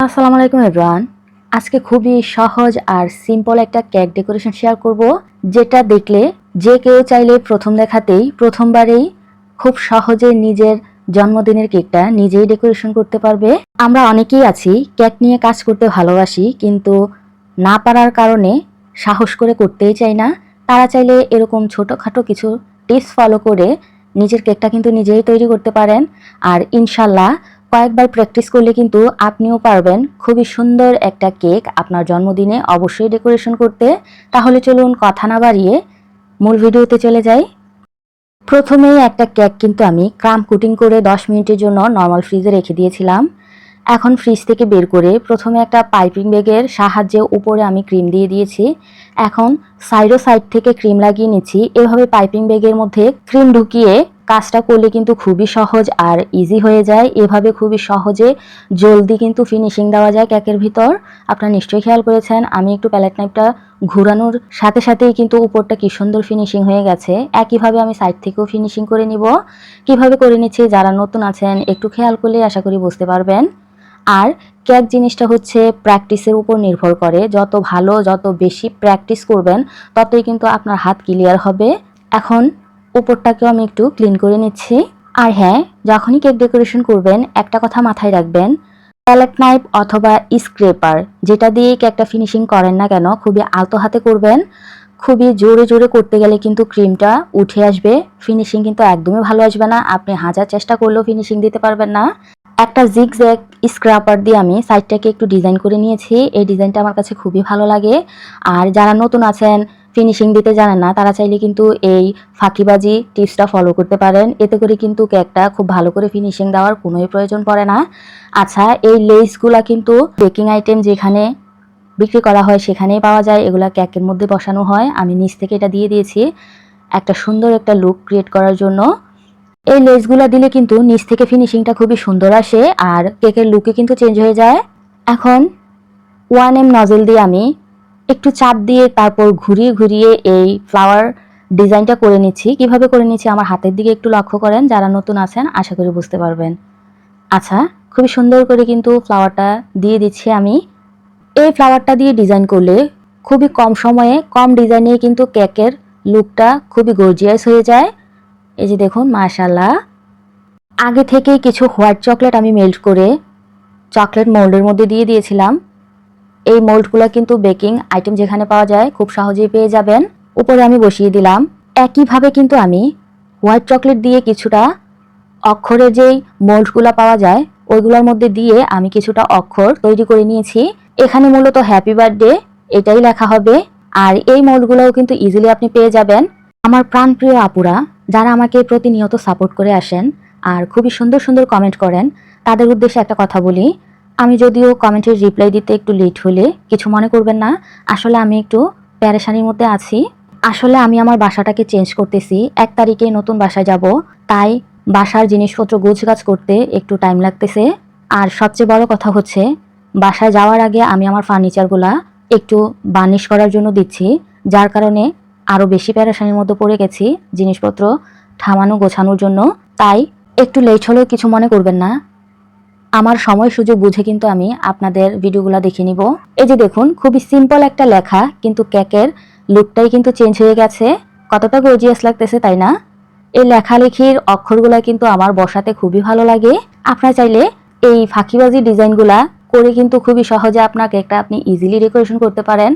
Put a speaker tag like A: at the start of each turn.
A: আসসালামু আলাইকুম এভরান আজকে খুবই সহজ আর সিম্পল একটা কেক ডেকোরেশন শেয়ার করব, যেটা দেখলে যে কেউ চাইলে প্রথম দেখাতেই, প্রথমবারেই খুব সহজে নিজের জন্মদিনের কেকটা নিজেই ডেকোরেশন করতে পারবে। আমরা অনেকেই আছি কেক নিয়ে কাজ করতে ভালোবাসি, কিন্তু না পারার কারণে সাহস করে করতেই চাই না। তারা চাইলে এরকম ছোটোখাটো কিছু টিপস ফলো করে নিজের কেকটা কিন্তু নিজেই তৈরি করতে পারেন। আর ইনশাল্লাহ কয়েকবার প্র্যাকটিস করলে কিন্তু আপনিও পারবেন। খুবই সুন্দর একটা কেক আপনার জন্মদিনে অবশ্যই ডেকোরেশন করতে। তাহলে চলুন কথা না বাড়িয়ে মূল ভিডিওতে চলে যাই। প্রথমেই একটা কেক কিন্তু আমি ক্রাম কুটিং করে 10 মিনিটের জন্য নর্মাল ফ্রিজে রেখে দিয়েছিলাম। এখন ফ্রিজ থেকে বের করে প্রথমে একটা পাইপিং ব্যাগের সাহায্যে উপরে আমি ক্রিম দিয়ে দিয়েছি। এখন সাইডো সাইড থেকে ক্রিম লাগিয়ে নিচ্ছি। এভাবে পাইপিং ব্যাগের মধ্যে ক্রিম ঢুকিয়ে কাজটা করলে কিন্তু খুবই সহজ আর ইজি হয়ে যায়। এভাবে খুবই সহজে জলদি কিন্তু ফিনিশিং দেওয়া যায় কেকের ভিতর। আপনারা নিশ্চয়ই খেয়াল করেছেন, আমি একটু প্যালেট নাইফটা ঘোরানোর সাথে সাথেই কিন্তু উপরটা কি সুন্দর ফিনিশিং হয়ে গেছে। একইভাবে আমি সাইড থেকেও ফিনিশিং করে নিব। কীভাবে করে নিচ্ছি, যারা নতুন আছেন, একটু খেয়াল করলে আশা করি বুঝতে পারবেন। আর কেক জিনিসটা হচ্ছে প্র্যাকটিসের উপর নির্ভর করে। যত ভালো, যত বেশি প্র্যাকটিস করবেন, ততই কিন্তু আপনার হাত ক্লিয়ার হবে। এখন উপরটাকেও আমি একটু ক্লিন করে নিচ্ছি। আর হ্যাঁ যখনই কেক ডেকোরেশন করবেন, একটা কথা মাথায় রাখবেন প্যালেট নাইফ অথবা স্ক্রেপার যেটা দিয়ে কেকটা ফিনিশিং করেন না কেন, খুবই আলতো হাতে করবেন। খুবই জোরে জোরে করতে গেলে কিন্তু ক্রিমটা উঠে আসবে। ফিনিশিং কিন্তু একদমই ভালো আসবে না। আপনি হাজার চেষ্টা করলেও ফিনিশিং দিতে পারবেন না। একটা জিগজ্যাগ স্ক্রাপার দিয়ে আমি সাইডটাকে একটু ডিজাইন করে নিয়েছি। এই ডিজাইনটা আমার কাছে খুবই ভালো লাগে। আর যারা নতুন আছেন ফিনিশিং দিতে জানেন না, তারা চাইলে কিন্তু এই ফাঁকিবাজি টিপসটা ফলো করতে পারেন। এতে করে কিন্তু কেকটা খুব ভালো করে ফিনিশিং দেওয়ার কোনোই প্রয়োজন পড়ে না। আচ্ছা এই লেসগুলা কিন্তু বেকিং আইটেম যেখানে বিক্রি করা হয় সেখানেই পাওয়া যায়। এগুলা কেকের মধ্যে বসানো হয়। আমি নিচ থেকে এটা দিয়ে দিয়েছি। একটা সুন্দর একটা লুক ক্রিয়েট করার জন্য। এই লেসগুলো দিলে কিন্তু নিচ থেকে ফিনিশিংটা খুবই সুন্দর আসে আর কেকের লুকে কিন্তু চেঞ্জ হয়ে যায়। এখন ওয়ান এম নজেল দিয়ে আমি একটু চাপ দিয়ে তারপর ঘুরিয়ে ঘুরিয়ে এই ফ্লাওয়ার ডিজাইনটা করে নিচ্ছি। কীভাবে করে নিচ্ছি আমার হাতের দিকে একটু লক্ষ্য করেন, যারা নতুন আছেন আশা করি বুঝতে পারবেন। আচ্ছা খুবই সুন্দর করে কিন্তু ফ্লাওয়ারটা দিয়ে দিচ্ছি আমি। এই ফ্লাওয়ারটা দিয়ে ডিজাইন করলে খুবই কম সময়ে, কম ডিজাইনে কিন্তু কেকের লুকটা খুবই গর্জিয়াস হয়ে যায়। এই যে দেখুন মাশাল্লাহ আগে থেকেই কিছু হোয়াইট চকলেট আমি মেল্ট করে চকলেট মোল্ডের মধ্যে দিয়ে দিয়েছিলাম। এই মোল্ডগুলো কিন্তু বেকিং আইটেম যেখানে পাওয়া যায় খুব সহজেই পেয়ে যাবেন। উপরে আমি বসিয়ে দিলাম। একইভাবে কিন্তু আমি হোয়াইট চকলেট দিয়ে কিছুটা অক্ষরের যেই মোল্ডগুলো পাওয়া যায়, ওইগুলোর মধ্যে দিয়ে আমি কিছুটা অক্ষর তৈরি করে নিয়েছি। এখানে মূলত হ্যাপি বার্থডে এটাই লেখা হবে। আর এই মোল্ডগুলোও কিন্তু ইজিলি আপনি পেয়ে যাবেন। আমার প্রাণপ্রিয় আপুরা, যারা আমাকে প্রতিনিয়ত সাপোর্ট করে আসেন আর খুবই সুন্দর সুন্দর কমেন্ট করেন, তাদের উদ্দেশ্যে একটা কথা বলি। আমি যদিও কমেন্টের রিপ্লাই দিতে একটু লেট হলে, কিছু মনে করবেন না। আসলে আমি একটু প্যারেশানির মধ্যে আছি। আসলে আমি আমার বাসাটাকে চেঞ্জ করতেছি। এক তারিখে নতুন বাসায় যাব। তাই বাসার জিনিসপত্র গোছগাছ করতে একটু টাইম লাগতেছে। আর সবচেয়ে বড় কথা হচ্ছে, বাসায় যাওয়ার আগে আমি আমার ফার্নিচারগুলা একটু বার্নিশ করার জন্য দিচ্ছি। যার কারণে আরও বেশি প্যারেশানির মধ্যে পড়ে গেছি জিনিসপত্র থামানো গোছানোর জন্য। তাই একটু লেট হলেও কিছু মনে করবেন না। আমার সময় সুযোগ বুঝে কিন্তু আমি আপনাদের ভিডিওগুলো দেখে নিব। এই যে দেখুন, খুবই সিম্পল একটা লেখা, কিন্তু কেকের লুকটাই কিন্তু চেঞ্জ হয়ে গেছে। কতটা গর্জিয়াস লাগতেছে, তাই না? এই লেখালেখির অক্ষরগুলা কিন্তু আমার বসাতে খুবই ভালো লাগে। আপনারা চাইলে এই ফাঁকিবাজি ডিজাইনগুলা করে কিন্তু খুবই সহজে আপনার কেকটা আপনি ইজিলি ডেকোরেশন করতে পারেন।